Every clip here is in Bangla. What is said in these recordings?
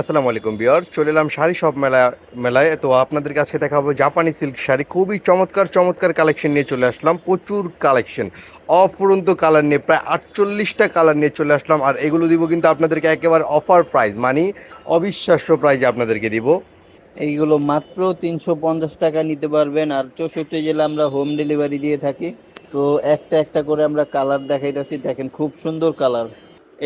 আসসালামু আলাইকুম বিয়ার চলে এলাম শাড়ি সব মেলা মেলায়। তো আপনাদের কাছে দেখাবো জাপানি সিল্ক শাড়ি। খুবই চমৎকার চমৎকার কালেকশন নিয়ে চলে আসলাম, প্রচুর কালেকশন অফুরন্ত কালার নিয়ে, প্রায় আটচল্লিশটা কালার নিয়ে চলে আসলাম। আর এগুলো দিব কিন্তু আপনাদেরকে একেবারে অফার প্রাইস মানে অবিশ্বাস্য প্রাইজে আপনাদেরকে দিব। এইগুলো মাত্র তিনশো পঞ্চাশ টাকা নিতে পারবেন। আর চৌষট্টি জেলা আমরা হোম ডেলিভারি দিয়ে থাকি। তো একটা একটা করে আমরা কালার দেখাইতেছি। দেখেন খুব সুন্দর কালার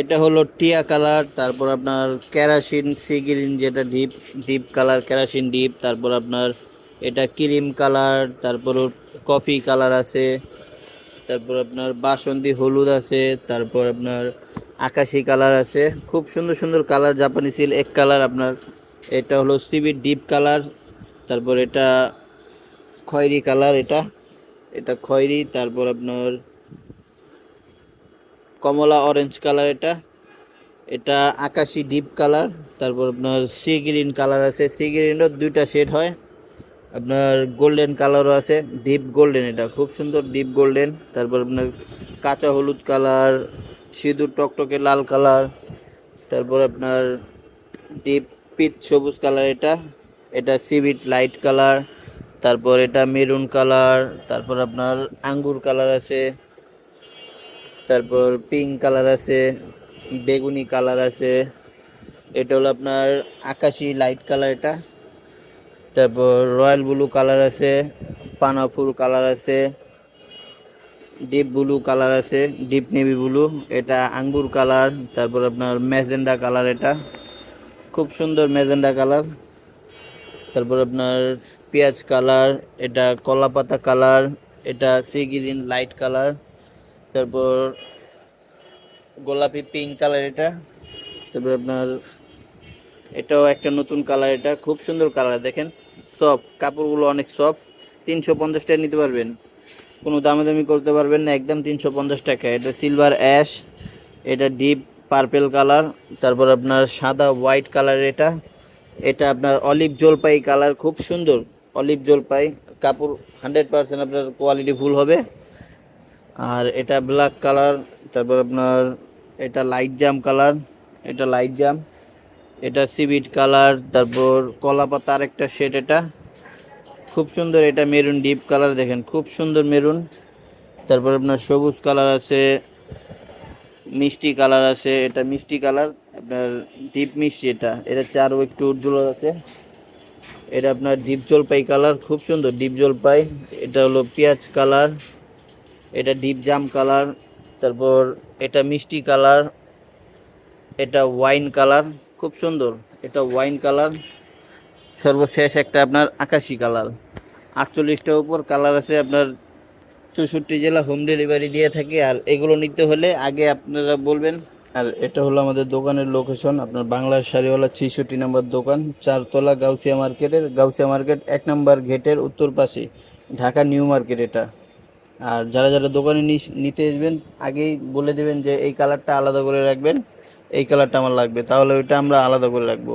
এটা হলো টিয়া কালার, তারপর আপনার ক্যারাসিন সি গ্রিন যেটা deep deep colour kerosene deep, তারপর আপনার এটা ক্রিম কালার, তারপর কফি কালার আছে, তারপর আপনার বাসন্তী হলুদ আছে, তারপর আপনার আকাশি কালার আছে। খুব সুন্দর সুন্দর কালার, জাপানি সিল এক কালার আপনার। এটা হলো সিবি ডিপ কালার, তারপর এটা খয়েরি কালার এটা। এটা খয়েরি, তারপর আপনার কমলা অরেঞ্জ কালার এটা। এটা আকাশি ডিপ কালার তারপর আপনার সি গ্রিন কালার আছে। সি গ্রিনেরও দুইটা শেড হয়। আপনার গোল্ডেন কালারও আছে ডিপ গোল্ডেন এটা। খুব সুন্দর ডিপ গোল্ডেন তারপর আপনার কাঁচা হলুদ কালার সিঁদুর টকটকে লাল কালার তারপর আপনার ডিপ পিচ সবুজ কালার এটা। এটা সিবিট লাইট কালার তারপর এটা মেরুন কালার তারপর আপনার আঙ্গুর কালার আছে। তারপর পিঙ্ক কালার আছে, বেগুনি কালার আছে। এটা হলো আপনার আকাশি লাইট কালার এটা। তারপর রয়্যাল ব্লু কালার আছে, পানাফুল কালার আছে ডিপ ব্লু কালার আছে ডিপ নেভি ব্লু এটা আঙ্গুর কালার তারপর আপনার ম্যাজেন্ডা কালার এটা। খুব সুন্দর ম্যাজেন্ডা কালার তারপর আপনার পেঁয়াজ কালার এটা কলা পাতা কালার এটা সি গ্রিন লাইট কালার তারপর গোলাপি পিঙ্ক কালার এটা, তারপর আপনার এটাও একটা নতুন কালার এটা, খুব সুন্দর কালার দেখেন সফট কাপড়গুলো অনেক সফট তিনশো পঞ্চাশ টাকা নিতে পারবেন, কোনো দামি করতে পারবেন না, একদম তিনশো পঞ্চাশ টাকা, এটা সিলভার অ্যাশ এটা ডিপ পার্পেল কালার তারপর আপনার সাদা হোয়াইট কালার এটা এটা আপনার অলিভ জলপাই কালার খুব সুন্দর অলিভ জলপাই, কাপড় হান্ড্রেড পার্সেন্ট আপনার কোয়ালিটি ফুল হবে। আর এটা ব্ল্যাক কালার তারপর আপনার এটা লাইট জাম কালার এটা লাইট জাম এটা সিবিট কালার তারপর কলা পাতার একটা শেড এটা। খুব সুন্দর এটা মেরুন ডিপ কালার দেখেন, খুব সুন্দর মেরুন তারপর আপনার সবুজ কালার আছে, মিষ্টি কালার আছে, এটা মিষ্টি কালার আপনার ডিপ মিষ্টি এটা। এটা চারও একটু উজ্জ্বল আছে। এটা আপনার ডিপ জলপাই কালার খুব সুন্দর ডিপ জলপাই। এটা হলো পেঁয়াজ কালার এটা ডিপ জাম কালার তারপর এটা মিষ্টি কালার এটা ওয়াইন কালার খুব সুন্দর। এটা ওয়াইন কালার সর্বশেষ একটা আপনার আকাশি কালার আটচল্লিশটা উপর কালার আছে আপনার চৌষট্টি জেলা হোম ডেলিভারি দিয়ে থাকে, আর এগুলো নিতে হলে আগে আপনারা বলবেন। আর এটা হলো আমাদের দোকানের লোকেশন আপনার বাংলার শাড়িওয়ালা ছিষট্টি নম্বর দোকান, চারতলা গাউসিয়া মার্কেটের গাউসিয়া মার্কেট এক নম্বর গেটের উত্তর পাশে, ঢাকা নিউ মার্কেট এটা। আর যারা যারা দোকানে নিতে আসবেন, আগেই বলে দেবেন যে এই কালারটা আলাদা করে রাখবেন, এই কালারটা আমার লাগবে, তাহলে ওইটা আমরা আলাদা করে রাখব।